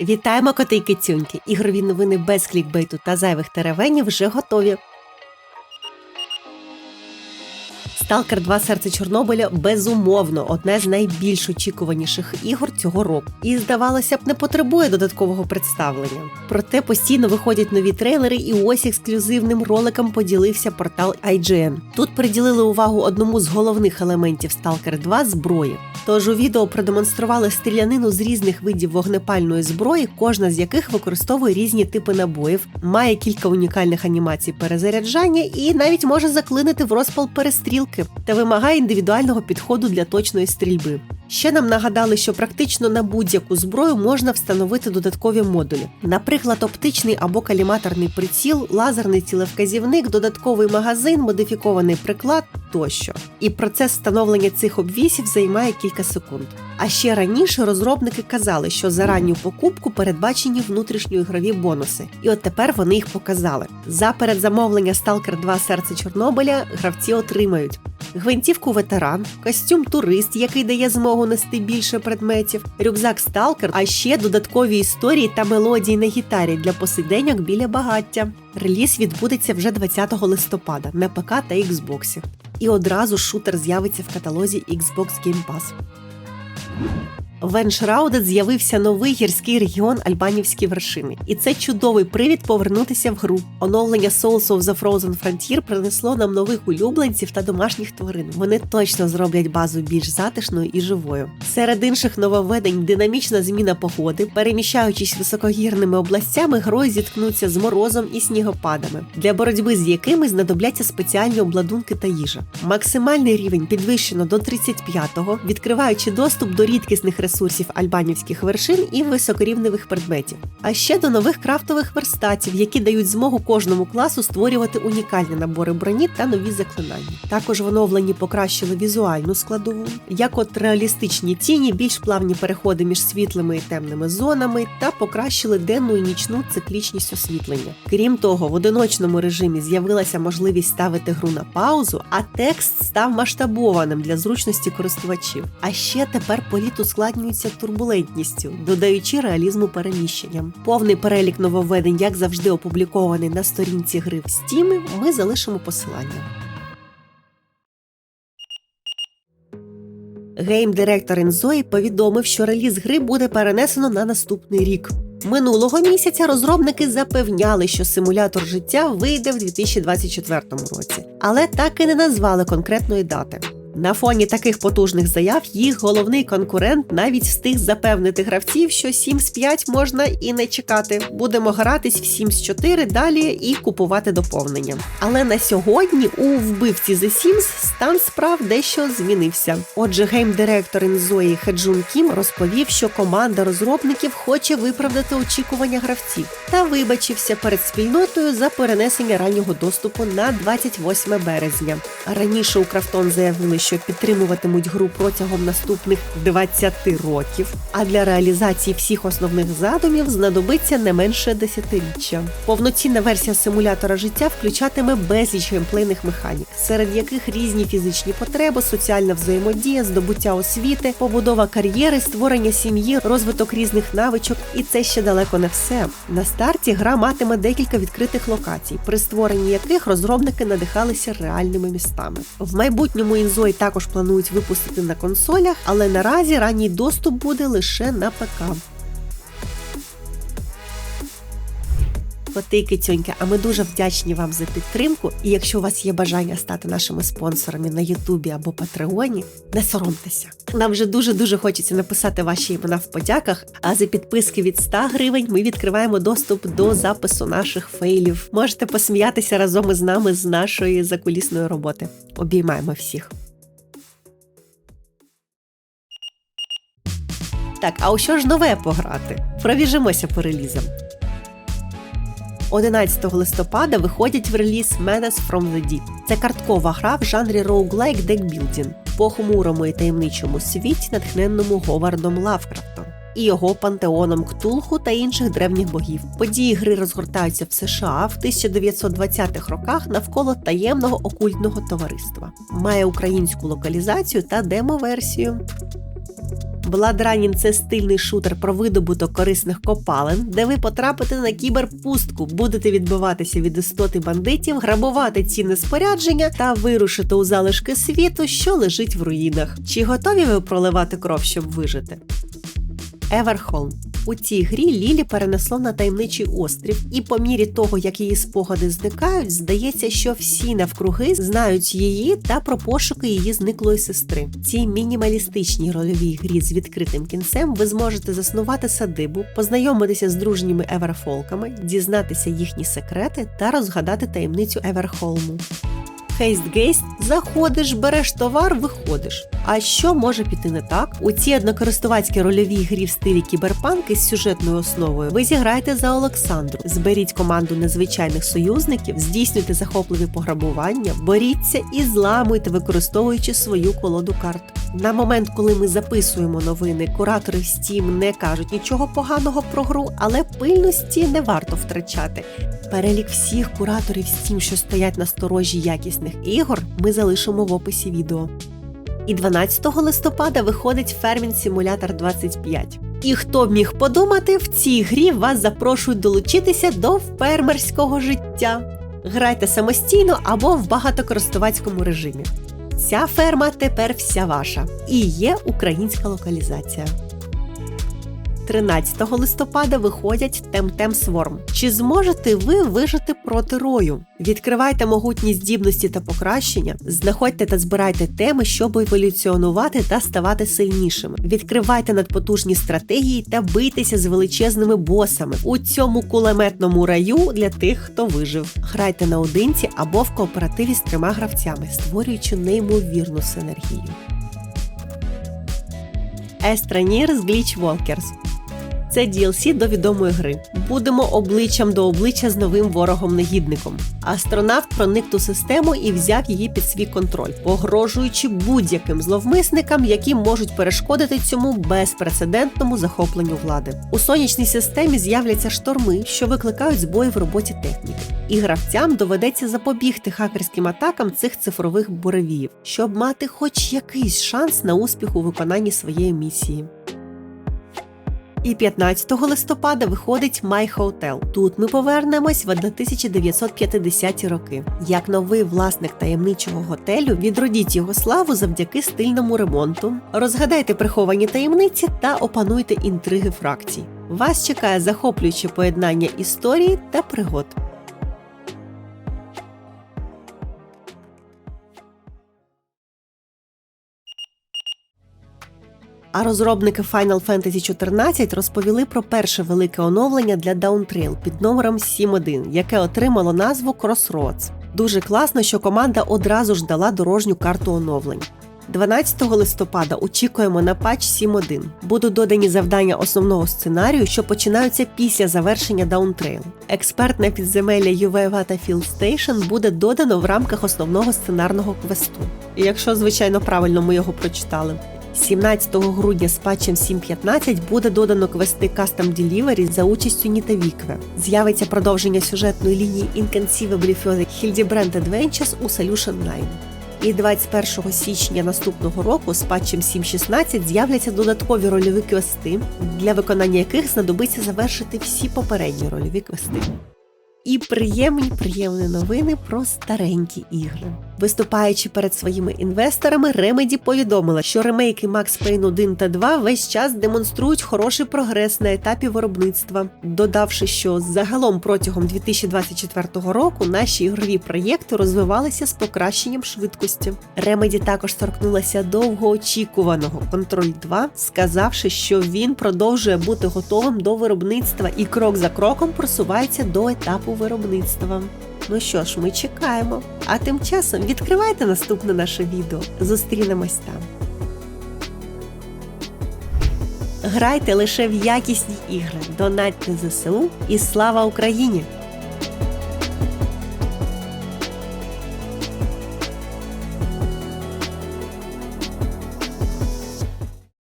Вітаємо коти і кицюньки! Ігрові новини без клікбейту та зайвих теревенів вже готові. Сталкер 2 серце Чорнобиля безумовно одне з найбільш очікуваніших ігор цього року. І здавалося б, не потребує додаткового представлення. Проте постійно виходять нові трейлери, і ось ексклюзивним роликом поділився портал IGN. Тут приділили увагу одному з головних елементів Stalker 2 зброї. Тож у відео продемонстрували стрілянину з різних видів вогнепальної зброї, кожна з яких використовує різні типи набоїв, має кілька унікальних анімацій перезаряджання і навіть може заклинити в розпал перестрілки та вимагає індивідуального підходу для точної стрільби. Ще нам нагадали, що практично на будь-яку зброю можна встановити додаткові модулі, наприклад, оптичний або каліматорний приціл, лазерний цілевказівник, додатковий магазин, модифікований приклад тощо. І процес встановлення цих обвісів займає кілька секунд. А ще раніше розробники казали, що за ранню покупку передбачені внутрішньоігрові бонуси, і от тепер вони їх показали. За передзамовлення Stalker 2 серце Чорнобиля гравці отримають гвинтівку ветеран, костюм турист, який дає змогу нести більше предметів, рюкзак Сталкер, а ще додаткові історії та мелодії на гітарі для посиденьок біля багаття. Реліз відбудеться вже 20 листопада на ПК та Xbox. І одразу шутер з'явиться в каталозі Xbox Game Pass. В Еншраудет з'явився новий гірський регіон Альбанівські вершини, і це чудовий привід повернутися в гру. Оновлення Souls of the Frozen Frontier принесло нам нових улюбленців та домашніх тварин. Вони точно зроблять базу більш затишною і живою. Серед інших нововведень динамічна зміна погоди, переміщаючись високогірними областями, герої зіткнуться з морозом і снігопадами, для боротьби з якими знадобляться спеціальні обладунки та їжа. Максимальний рівень підвищено до 35-го, відкриваючи доступ до рідкісних ресурсів альбанівських вершин і високорівневих предметів, а ще до нових крафтових верстатів, які дають змогу кожному класу створювати унікальні набори броні та нові заклинання. Також в оновленні покращили візуальну складову, як от реалістичні тіні, більш плавні переходи між світлими і темними зонами, та покращили денну і нічну циклічність освітлення. Крім того, в одиночному режимі з'явилася можливість ставити гру на паузу, а текст став масштабованим для зручності користувачів. А ще тепер політ ускладнюється турбулентністю, додаючи реалізму переміщенням. Повний перелік нововведень, як завжди, опублікований на сторінці гри в Steam, Ми залишимо посилання. Гейм-директор Інзої повідомив, що реліз гри буде перенесено на наступний рік. Минулого місяця розробники запевняли, що симулятор життя вийде в 2024 році, але так і не назвали конкретної дати. На фоні таких потужних заяв їх головний конкурент навіть встиг запевнити гравців, що Sims 5 можна і не чекати. Будемо гратись в Sims 4 далі і купувати доповнення. Але на сьогодні у вбивці The Sims стан справ дещо змінився. Отже, гейм-директор Інзої Хеджун Кім розповів, що команда розробників хоче виправдати очікування гравців та вибачився перед спільнотою за перенесення раннього доступу на 28 березня. Раніше у Крафтон заявили, що підтримуватимуть гру протягом наступних 20 років. А для реалізації всіх основних задумів знадобиться не менше десятиріччя. Повноцінна версія симулятора життя включатиме безліч геймплейних механік, серед яких різні фізичні потреби, соціальна взаємодія, здобуття освіти, побудова кар'єри, створення сім'ї, розвиток різних навичок. І це ще далеко не все. На старті гра матиме декілька відкритих локацій, при створенні яких розробники надихалися реальними містами. В майбутньому інзой також планують випустити на консолях, але наразі ранній доступ буде лише на ПК. Коти і а ми дуже вдячні вам за підтримку. І якщо у вас є бажання стати нашими спонсорами на Ютубі або Патреоні, не соромтеся. Нам вже дуже дуже хочеться написати ваші імена в подяках. А за підписки від 100 гривень ми відкриваємо доступ до запису наших фейлів. Можете посміятися разом із нами з нашої закулісної роботи. Обіймаємо всіх. Так, а у що ж нове пограти? Пробіжимося по релізам. 11 листопада виходять в реліз Menace from the Deep. Це карткова гра в жанрі roguelike декбілдінг по хмурому і таємничому світі, натхненному Говардом Лавкрафтом і його пантеоном Ктулху та інших древніх богів. Події гри розгортаються в США в 1920-х роках навколо таємного окультного товариства. Має українську локалізацію та демо-версію. Running – це стильний шутер про видобуток корисних копалин, де ви потрапите на кіберпустку, будете відбиватися від істоти бандитів, грабувати цінне спорядження та вирушити у залишки світу, що лежить в руїнах. Чи готові ви проливати кров, щоб вижити? Еверхолм. У цій грі Лілі перенесло на таємничий острів, і по мірі того, як її спогади зникають, здається, що всі навкруги знають її та про пошуки її зниклої сестри. В цій мінімалістичній рольовій грі з відкритим кінцем ви зможете заснувати садибу, познайомитися з дружніми еверфолками, дізнатися їхні секрети та розгадати таємницю Еверхолму. Хейстгейст заходиш, береш товар, виходиш. А що може піти не так? У цій однокористувацькій рольовій грі в стилі кіберпанк із сюжетною основою ви зіграєте за Олександру, зберіть команду незвичайних союзників, здійснюйте захопливі пограбування, боріться і зламуйте, використовуючи свою колоду карт. На момент, коли ми записуємо новини, куратори Steam не кажуть нічого поганого про гру, але пильності не варто втрачати. Перелік всіх кураторів Steam, що стоять на сторожі якісних ігор, ми залишимо в описі відео. І 12 листопада виходить Farming Simulator 25. І хто б міг подумати, в цій грі вас запрошують долучитися до фермерського життя. Грайте самостійно або в багатокористувацькому режимі. Ця ферма тепер вся ваша. І є українська локалізація. 13 листопада виходять Темтем Сворм. Чи зможете ви вижити проти рою? Відкривайте могутні здібності та покращення, знаходьте та збирайте теми, щоб еволюціонувати та ставати сильнішими. Відкривайте надпотужні стратегії та бийтеся з величезними босами у цьому кулеметному раю для тих, хто вижив. Грайте наодинці або в кооперативі з трьома гравцями, створюючи неймовірну синергію. З Glitch Walkers це DLC до відомої гри. Будемо обличчям до обличчя з новим ворогом-негідником. Астронавт проник ту систему і взяв її під свій контроль, погрожуючи будь-яким зловмисникам, які можуть перешкодити цьому безпрецедентному захопленню влади. У сонячній системі з'являться шторми, що викликають збої в роботі техніки. І гравцям доведеться запобігти хакерським атакам цих цифрових буревіїв, щоб мати хоч якийсь шанс на успіх у виконанні своєї місії. І 15 листопада виходить My Hotel. Тут ми повернемось в 1950-ті роки. Як новий власник таємничого готелю, відродіть його славу завдяки стильному ремонту, розгадайте приховані таємниці та опануйте інтриги фракцій. Вас чекає захоплююче поєднання історії та пригод. А розробники Final Fantasy XIV розповіли про перше велике оновлення для Downtrail під номером 7.1, яке отримало назву Crossroads. Дуже класно, що команда одразу ж дала дорожню карту оновлень. 12 листопада очікуємо на патч 7.1. Будуть додані завдання основного сценарію, що починаються після завершення Downtrail. Експертне підземелля Ювева та Station буде додано в рамках основного сценарного квесту. Якщо, звичайно, правильно ми його прочитали. 17 грудня з патчем 7.15 буде додано квести Custom Delivery за участю Ніта Вікве. З'явиться продовження сюжетної лінії Inconceivably Further Hildebrand Adventures у Solution 9. І 21 січня наступного року з патчем 7.16 з'являться додаткові рольові квести, для виконання яких знадобиться завершити всі попередні рольові квести. І приємні приємні новини про старенькі ігри. Виступаючи перед своїми інвесторами, Remedy повідомила, що ремейки Max Payne 1 та 2 весь час демонструють хороший прогрес на етапі виробництва, додавши, що загалом протягом 2024 року наші ігрові проєкти розвивалися з покращенням швидкості. Remedy також торкнулася довгоочікуваного Control 2, сказавши, що він продовжує бути готовим до виробництва і крок за кроком просувається до етапу виробництва. Ну що ж, ми чекаємо. А тим часом відкривайте наступне наше відео. Зустрінемось там. Грайте лише в якісні ігри, донатьте ЗСУ і слава Україні!